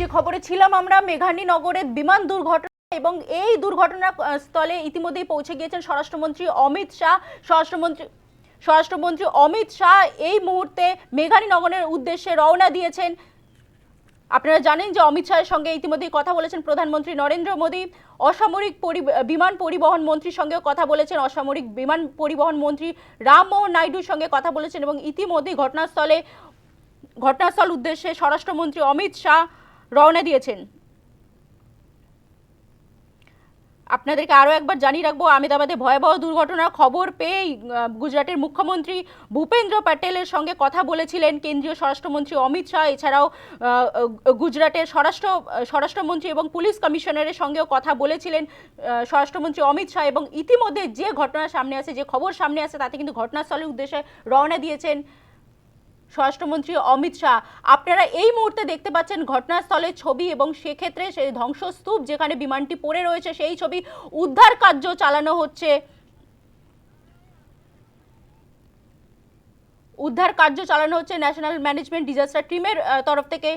যে খবরে ছিলাম আমরা, মেঘানী নগরে বিমান দুর্ঘটনা এবং এই দুর্ঘটনা স্থলে ইতিমধ্যেই পৌঁছে গিয়েছেন স্বরাষ্ট্রমন্ত্রী অমিত শাহ। স্বরাষ্ট্রমন্ত্রী স্বরাষ্ট্রমন্ত্রী অমিত শাহ এই মুহূর্তে মেঘানী নগরের উদ্দেশ্যে রওনা দিয়েছেন। আপনারা জানেন যে অমিত শাহের সঙ্গে ইতিমধ্যেই কথা বলেছেন প্রধানমন্ত্রী নরেন্দ্র মোদী। অসামরিক বিমান পরিবহন মন্ত্রীর সঙ্গেও কথা বলেছেন অসামরিক বিমান পরিবহন মন্ত্রী রামমোহন নাইডুর সঙ্গে কথা বলেছেন এবং ইতিমধ্যেই ঘটনাস্থলে, ঘটনাস্থল উদ্দেশ্যে স্বরাষ্ট্রমন্ত্রী অমিত শাহ রওনা দিয়েছেন। আপনাদেরকে আরও একবার জানিয়ে রাখব আমেদাবাদে ভয়াবহ দুর্ঘটনার খবর পেয়েই গুজরাটের মুখ্যমন্ত্রী ভূপেন্দ্র প্যাটেলের সঙ্গে কথা বলেছিলেন কেন্দ্রীয় স্বরাষ্ট্রমন্ত্রী অমিত শাহ। এছাড়াও গুজরাটের স্বরাষ্ট্র, স্বরাষ্ট্রমন্ত্রী এবং পুলিশ কমিশনারের সঙ্গেও কথা বলেছিলেন স্বরাষ্ট্রমন্ত্রী অমিত শাহ এবং ইতিমধ্যে যে ঘটনা সামনে আসে, যে খবর সামনে আসে, তাতে কিন্তু ঘটনাস্থলের উদ্দেশ্যে রওনা দিয়েছেন স্বরাষ্ট্রমন্ত্রী অমিত শাহ, আপনারা এই মুহূর্তে দেখতে পাচ্ছেন ঘটনাস্থলের ছবি এবং সেক্ষেত্রে সেই ধ্বংসস্তূপ যেখানে বিমানটি পড়ে রয়েছে, সেই ছবি উদ্ধার কার্য চালানো হচ্ছে। উদ্ধার কার্য চালানো হচ্ছে ন্যাশনাল ম্যানেজমেন্ট ডিজাস্টার টিমের তরফ থেকে।